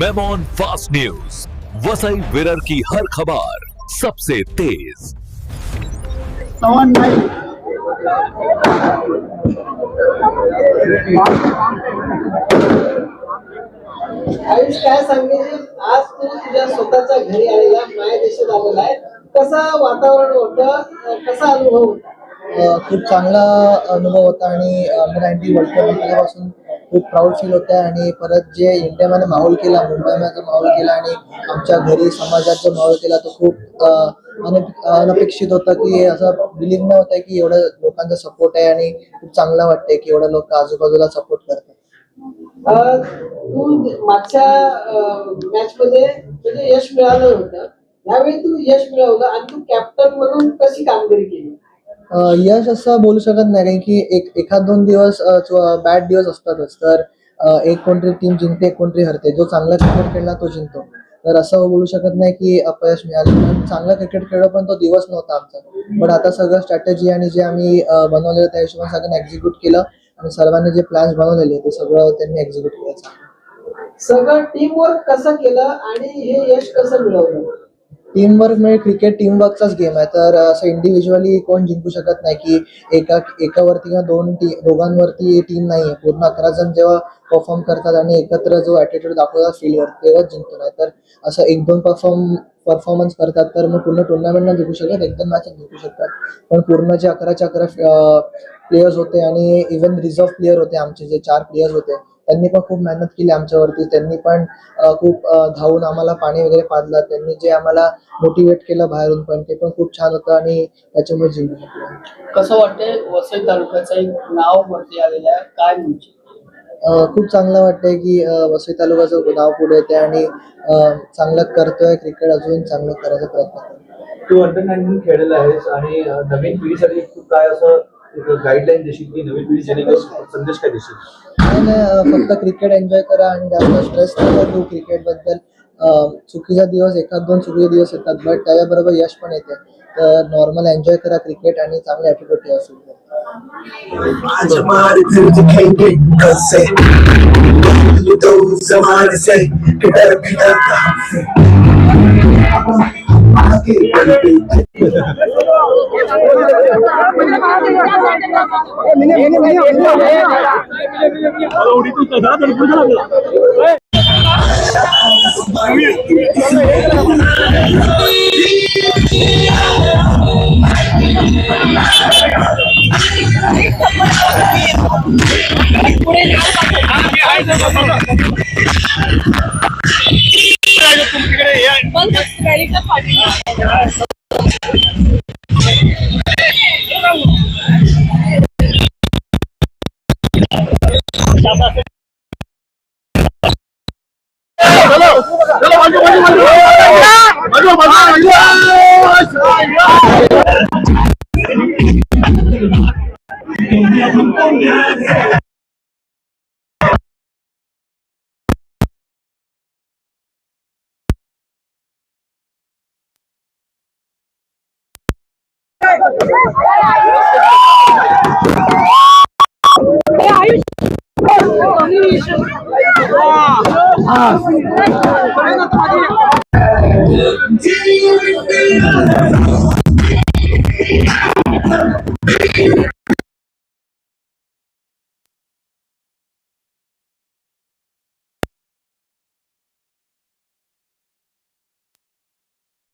Memon fast news Vasai Virar की हर खबर सबसे तेज। नाही आयुष काय सांगेल आज तू तुझ्या स्वतःच्या घरी आलेला माया देशात आलेला आहे. कसं वातावरण होतं? कसा अनुभव होता? खूप चांगला अनुभव होता आणि अंडर नाईन्टीन वर्ल्ड कप खूप प्राऊड फील होतं आणि परत जे इंडियामध्ये माहोल केला मुंबईमध्ये माहोल केला आणि आमच्या घरी समाजात जो माहोल केला तो खूप अनपेक्षित होता की असं बिलीव्ह न होतं की एवढं लोकांचा सपोर्ट आहे आणि खूप चांगलं वाटतंय की एवढं लोक आजूबाजूला सपोर्ट करतात. मागच्या मॅच मध्ये म्हणजे यश मिळालं होतं. यावेळी तू यश मिळवलं आणि तू कॅप्टन म्हणून कशी कामगिरी केली? यश असं बोलू शकत नाही कारण की एक एखाद दोन दिवस बॅड दिवस असतातच तर एक कोणतरी टीम जिंकते एक कोणतरी हरते. जो चांगला क्रिकेट खेळला तो जिंकतो. तर असं बोलू शकत नाही की अपयश मिळालं. पण चांगला क्रिकेट खेळलो पण तो दिवस नव्हता आमचा. पण आता सगळं स्ट्रॅटेजी आणि जे आम्ही बनवलेलं त्या हिशोबाने सगळ्यांनी एक्झिक्यूट केलं आणि सर्वांनी जे प्लॅन्स बनवलेले ते सगळं त्यांनी एक्झिक्यूट केलं. सगळं टीम वर्क कसं केलं आणि हे यश कसं मिळवलं? टीमवर्क म्हणजे क्रिकेट टीमवर्कचाच गेम आहे. तर असं इंडिव्हिज्युअली कोण जिंकू शकत नाही की एका एकावरती किंवा दोन टी दोघांवरती टीम नाही आहे पूर्ण अकरा जण जेव्हा परफॉर्म करतात आणि एकत्र जो ॲटिट्यूड दाखवतात फील्डवर तेव्हाच जिंकतो. नाही तर असं एक दोन परफॉर्म परफॉर्मन्स करतात तर मग पूर्ण टुर्नामेंट नाही जिंकू शकत एक दोन जिंकू शकतात पण पूर्ण जे अकराचे अकरा प्लेयर्स होते आणि इवन रिझर्व्ह प्लेयर होते आमचे जे चार प्लेयर्स होते त्यांनी पण खूप मेहनत केली आमच्यावरती. त्यांनी पण खूप धावून आम्हाला पाणी वगैरे पाजलं. त्यांनी जे आम्हाला मोटिवेट केलं बाहेरून पण ते पण खूप छान होतं आणि त्याच्यामुळे जिंकू शकलो कसं वाटतंय वसई तालुक्याचं एक नाव वरती आलेलं आहे? काय म्हणजे खूप चांगलं वाटतंय की वसई तालुक्याचं नाव पुढे येते आणि चांगलं करतोय क्रिकेट अजून चांगलं करायचा प्रयत्न करतोय. तू अंडर नाईन्टीन खेळलेला आहेस आणि नवीन पिढीसाठी तू काय असं गाईडलाईन देशील की नवीन पिढी जेणेकरून संदेश काय देशील? अ, फक्त क्रिकेट एन्जॉय करा आणि जास्त स्ट्रेस नका घेऊ क्रिकेटबद्दल अ, चुकीचा दिवस एखाद दोन चुकीचे दिवस येतात बट त्याच्याबरोबर यश पण येते. तर नॉर्मल एन्जॉय करा क्रिकेट आणि चांगले ॲटिट्यूड ठेवा फील्डवर तुमच्याकडे या पण. रॅलीचा पाठी Yeah, Ah!